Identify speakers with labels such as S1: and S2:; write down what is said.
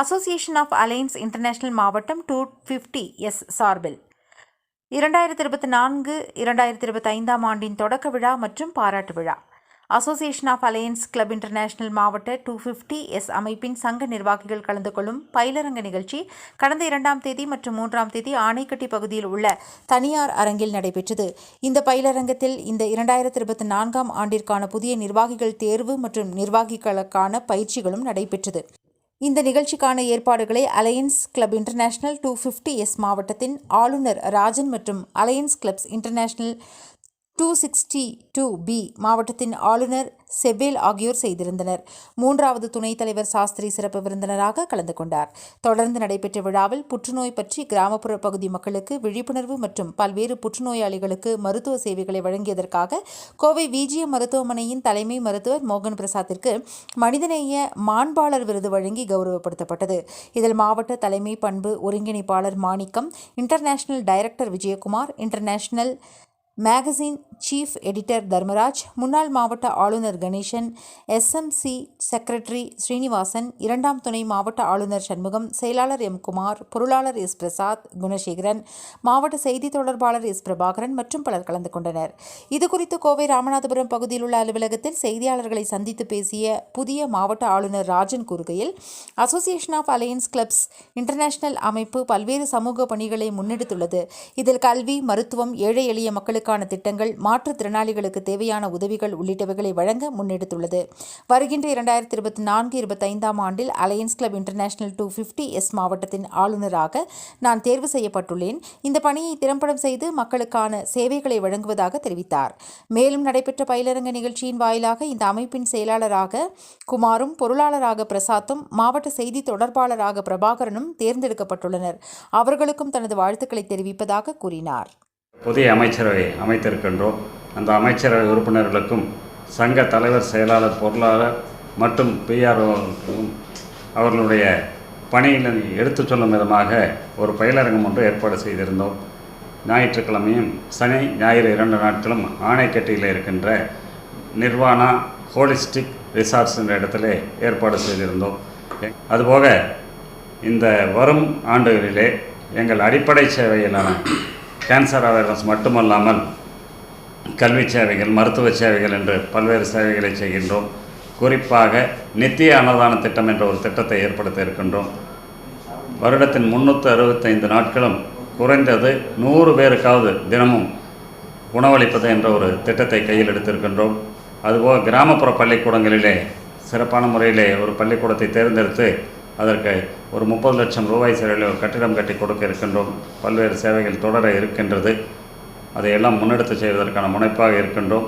S1: Association of alliance international மாவட்டம் two fifty S சார்பில். இரண்டாயிரத்தி இருபத்தி நான்கு இரண்டாயிரத்தி இருபத்தி ஐந்தாம் ஆண்டின் தொடக்க விழா மற்றும் பாராட்டு விழா. Association of alliance club international மாவட்ட டூ ஃபிஃப்டி எஸ் அமைப்பின் சங்க நிர்வாகிகள் கலந்து கொள்ளும் பயிலரங்க நிகழ்ச்சி கடந்த இரண்டாம் தேதி மற்றும் மூன்றாம் தேதி ஆணைக்கட்டி பகுதியில் உள்ள தனியார் அரங்கில் நடைபெற்றது. இந்த பயிலரங்கத்தில் இந்த இரண்டாயிரத்தி இருபத்தி நான்காம் ஆண்டிற்கான புதிய நிர்வாகிகள் தேர்வு மற்றும் நிர்வாகிகளுக்கான பயிற்சிகளும் நடைபெற்றது. இந்த நிகழ்ச்சிக்கான ஏற்பாடுகளை alliance club international two fifty S மாவட்டத்தின் ஆளுநர் ராஜன் மற்றும் alliance clubs international two sixty two B மாவட்டத்தின் ஆளுநர் செபேல் ஆகியோர் செய்திருந்தனர். மூன்றாவது துணைத் தலைவர் சாஸ்திரி சிறப்பு விருந்தினராக கலந்து கொண்டார். தொடர்ந்து நடைபெற்ற விழாவில் புற்றுநோய் பற்றி கிராமப்புற பகுதி மக்களுக்கு விழிப்புணர்வு மற்றும் பல்வேறு புற்றுநோயாளிகளுக்கு மருத்துவ சேவைகளை வழங்கியதற்காக கோவை விஜிஎம் மருத்துவமனையின் தலைமை மருத்துவர் மோகன் பிரசாத்திற்கு மனிதநேய மாண்பாளர் விருது வழங்கி கௌரவப்படுத்தப்பட்டது. இதில் மாவட்ட தலைமை பண்பு ஒருங்கிணைப்பாளர் Manickam international director Vijayakumar international magazine chief editor Dharmaraj முன்னாள் மாவட்ட ஆளுநர் கணேசன் எஸ்எம்சி செக்ரட்டரி ஸ்ரீனிவாசன் இரண்டாம் துணை மாவட்ட ஆளுநர் சண்முகம் செயலாளர் எம் குமார் பொருளாளர் எஸ் பிரசாத் குணசேகரன் மாவட்ட செய்தி தொடர்பாளர் எஸ் பிரபாகரன் மற்றும் பலர் கலந்து கொண்டனர். இதுகுறித்து கோவை ராமநாதபுரம் பகுதியில் உள்ள அலுவலகத்தில் செய்தியாளர்களை சந்தித்து பேசிய புதிய மாவட்ட ஆளுநர் ராஜன் கூறுகையில் association of alliance clubs international அமைப்பு பல்வேறு சமூக பணிகளை முன்னெடுத்துள்ளது. இதில் கல்வி மருத்துவம் ஏழை எளிய மக்களுக்கு மக்களுக்கான திட்டங்கள் மாற்றுத்திறனாளிகளுக்கு தேவையான உதவிகள் உள்ளிட்டவைகளை வழங்க முன்னெடுத்துள்ளது. வருகின்ற இரண்டாயிரத்தி இருபத்தி நான்கு இருபத்தைந்தாம் ஆண்டில் alliance club international two fifty S மாவட்டத்தின் ஆளுநராக நான் தேர்வு செய்யப்பட்டுள்ளேன். இந்த பணியை திறம்படம் செய்து மக்களுக்கான சேவைகளை வழங்குவதாக தெரிவித்தார். மேலும் நடைபெற்ற பயிலரங்க நிகழ்ச்சியின் வாயிலாக இந்த அமைப்பின் செயலாளராக குமாரும் பொருளாளராக பிரசாத்தும் மாவட்ட செய்தி தொடர்பாளராக பிரபாகரனும் தேர்ந்தெடுக்கப்பட்டுள்ளனர். அவர்களுக்கும் தனது வாழ்த்துக்களை தெரிவிப்பதாக கூறினார்.
S2: புதிய அமைச்சரவை அமைத்திருக்கின்றோம். அந்த அமைச்சரவை உறுப்பினர்களுக்கும் சங்க தலைவர் செயலாளர் பொருளாளர் மற்றும் பிஆர்ஓக்கும் அவர்களுடைய பணியில் எடுத்துச் சொல்லும் விதமாக ஒரு பயிலரங்கம் ஒன்று ஏற்பாடு செய்திருந்தோம். ஞாயிற்றுக்கிழமையும் சனி ஞாயிறு இரண்டு நாட்களும் ஆணைக்கட்டியில் இருக்கின்ற நிர்வாணா ஹோலிஸ்டிக் ரிசார்ட்ஸ் என்ற இடத்துல ஏற்பாடு செய்திருந்தோம். அதுபோக இந்த வரும் ஆண்டுகளிலே எங்கள் அடிப்படை சேவையிலான கேன்சர் அவேர்னஸ் மட்டுமல்லாமல் கல்வி சேவைகள் மருத்துவ சேவைகள் என்று பல்வேறு சேவைகளை செய்கின்றோம். குறிப்பாக நித்திய அன்னதான திட்டம் என்ற ஒரு திட்டத்தை ஏற்படுத்த இருக்கின்றோம். வருடத்தின் முன்னூற்று அறுபத்தைந்து நாட்களும் குறைந்தது நூறு பேருக்காவது தினமும் உணவளிப்பது என்ற ஒரு திட்டத்தை கையில் எடுத்திருக்கின்றோம். அதுபோக கிராமப்புற பள்ளிக்கூடங்களிலே சிறப்பான முறையிலே ஒரு பள்ளிக்கூடத்தை தேர்ந்தெடுத்து அதற்கு ஒரு முப்பது லட்சம் ரூபாய் செலவில் ஒரு கட்டிடம் கட்டி கொடுக்க இருக்கின்றோம். பல்வேறு சேவைகள் தொடர இருக்கின்றது. அதையெல்லாம் முன்னெடுத்து செய்வதற்கான முனைப்பாக இருக்கின்றோம்.